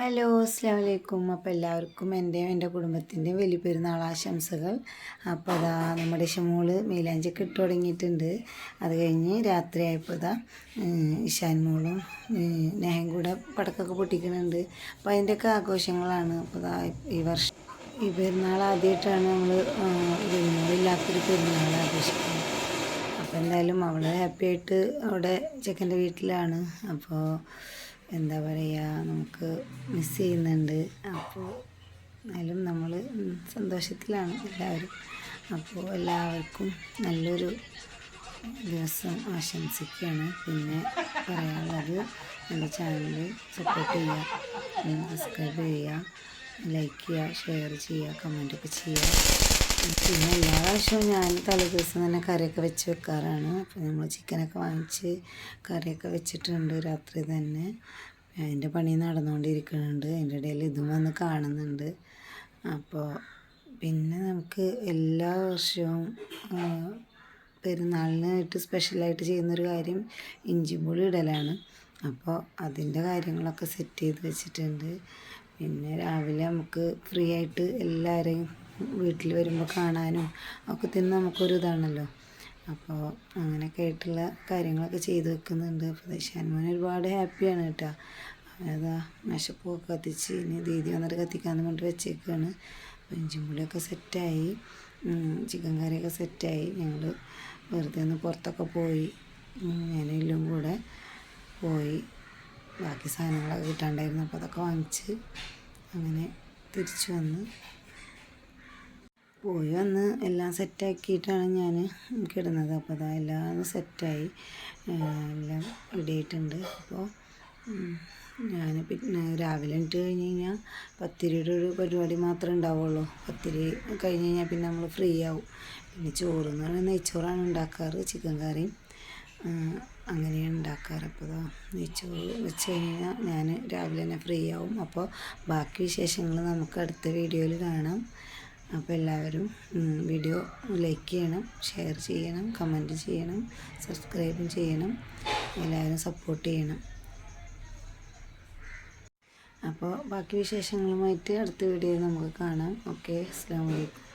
Hello അസ്സാം വലൈക്കും അപ്പോൾ എല്ലാവർക്കും എന്റെയും എന്റെ കുടുംബത്തിന്റെയും വലിയ പെരുന്നാൾ ആശംസകൾ. അപ്പോൾ അതാ നമ്മുടെ ഷമോൾ മീലാഞ്ചിക്ക് ഇട്ട് തുടങ്ങിയിട്ടുണ്ട്. അത് കഴിഞ്ഞ് രാത്രി ആയപ്പോൾ ഇതാ ഇഷാൻ മോളും നെഹം കൂടെ പടക്കമൊക്കെ പൊട്ടിക്കുന്നുണ്ട്. അപ്പോൾ അതിന്റെയൊക്കെ ആഘോഷങ്ങളാണ്. അപ്പോൾ ഈ വർഷം ഈ പെരുന്നാൾ ആദ്യമായിട്ടാണ് നമ്മൾ പെരുന്നാളില്ലാത്തൊരു പെരുന്നാൾ ആഘോഷിക്കുന്നത്. അപ്പോൾ എന്തായാലും അവൾ ഹാപ്പിയായിട്ട് അവിടെ ചെക്കന്റെ വീട്ടിലാണ്. അപ്പോൾ എന്താ പറയുക നമുക്ക് മിസ് ചെയ്യുന്നുണ്ട്. അപ്പോൾ എന്നാലും നമ്മൾ സന്തോഷത്തിലാണ് എല്ലാവരും. അപ്പോൾ എല്ലാവർക്കും നല്ലൊരു ദിവസം ആശംസിക്കുകയാണ്. പിന്നെ പറയാനുള്ളത് എന്റെ ചാനൽ സപ്പോർട്ട് ചെയ്യുക സബ്സ്ക്രൈബ് ചെയ്യുക. ലൈക്ക് ചെയ്യുക ഷെയർ ചെയ്യുക കമന്റൊക്കെ ചെയ്യുക. പിന്നെ എല്ലാ പ്രാവശ്യവും ഞാൻ തലേ ദിവസം തന്നെ കറിയൊക്കെ വെച്ച് വെക്കാറാണ്. അപ്പോൾ നമ്മൾ ചിക്കനൊക്കെ വാങ്ങിച്ച് കറിയൊക്കെ വെച്ചിട്ടുണ്ട് രാത്രി തന്നെ. അതിന്റെ പണി നടന്നുകൊണ്ടിരിക്കുന്നുണ്ട്. അതിന്റെ ഇടയിൽ ഇതും വന്ന് കാണുന്നുണ്ട്. അപ്പോൾ പിന്നെ നമുക്ക് എല്ലാ വർഷവും പെരുന്നാളിനായിട്ട് സ്പെഷ്യലായിട്ട് ചെയ്യുന്നൊരു കാര്യം ഇഞ്ചിപ്പുളി ഇടലാണ്. അപ്പോൾ അതിന്റെ കാര്യങ്ങളൊക്കെ സെറ്റ് ചെയ്ത് വെച്ചിട്ടുണ്ട്. പിന്നെ രാവിലെ നമുക്ക് ഫ്രീ ആയിട്ട് എല്ലാവരെയും വീട്ടിൽ വരുമ്പോൾ കാണാനും ഒക്കെ തന്നെ നമുക്കൊരു ഇതാണല്ലോ. അപ്പോൾ അങ്ങനെയൊക്കെ ആയിട്ടുള്ള കാര്യങ്ങളൊക്കെ ചെയ്തു വെക്കുന്നുണ്ട്. അപ്പോൾ ദശാൻമോൻ ഒരുപാട് ഹാപ്പിയാണ് കേട്ടോ. അതാ മേശപ്പൂവൊക്കെ കത്തിച്ച് ഇനി ദീദി വന്നിട്ട് കത്തിക്കാന്ന് പറഞ്ഞിട്ട് വെച്ചേക്കാണ്. അപ്പോൾ ഇഞ്ചിമ്പുളിയൊക്കെ സെറ്റായി ചിക്കൻ കറിയൊക്കെ സെറ്റായി ഞങ്ങൾ വെറുതെ ഒന്ന് പുറത്തൊക്കെ പോയി. ഞാനെല്ലാം കൂടെ പോയി. ബാക്കി സാധനങ്ങളൊക്കെ കിട്ടാണ്ടായിരുന്നു. അപ്പോൾ അതൊക്കെ വാങ്ങിച്ച് അങ്ങനെ തിരിച്ചു വന്ന് പോയി വന്ന് എല്ലാം സെറ്റാക്കിയിട്ടാണ് ഞാൻ കിടന്നത്. അപ്പോൾ അതാ എല്ലാം സെറ്റായി എല്ലാം റെഡി ആയിട്ടുണ്ട്. അപ്പോൾ ഞാൻ പിന്നെ രാവിലെ ഇട്ട് കഴിഞ്ഞ് കഴിഞ്ഞാൽ പത്തിരിയുടെ ഒരു പരിപാടി മാത്രമേ ഉണ്ടാവുള്ളൂ. പത്തിരി കഴിഞ്ഞ് കഴിഞ്ഞാൽ പിന്നെ നമ്മൾ ഫ്രീ ആവും. പിന്നെ ചോറ് എന്ന് പറയുന്നത് നെയ്ച്ചോറാണ് ഉണ്ടാക്കാറ് ചിക്കൻ കറിയും. അങ്ങനെയാണ് ഉണ്ടാക്കാറ്. അപ്പോൾ വെച്ച് വെച്ച് കഴിഞ്ഞാൽ ഞാൻ രാവിലെ തന്നെ ഫ്രീ ആവും. അപ്പോൾ ബാക്കി വിശേഷങ്ങൾ നമുക്ക് അടുത്ത വീഡിയോയിൽ കാണാം. അപ്പോൾ എല്ലാവരും വീഡിയോ ലൈക്ക് ചെയ്യണം ഷെയർ ചെയ്യണം കമന്റ് ചെയ്യണം സബ്സ്ക്രൈബും ചെയ്യണം എല്ലാവരും സപ്പോർട്ട് ചെയ്യണം. അപ്പോൾ ബാക്കി വിശേഷങ്ങളുമായിട്ട് അടുത്ത വീഡിയോയിൽ നമുക്ക് കാണാം. ഓക്കെ അസ്സാം വലൈക്കും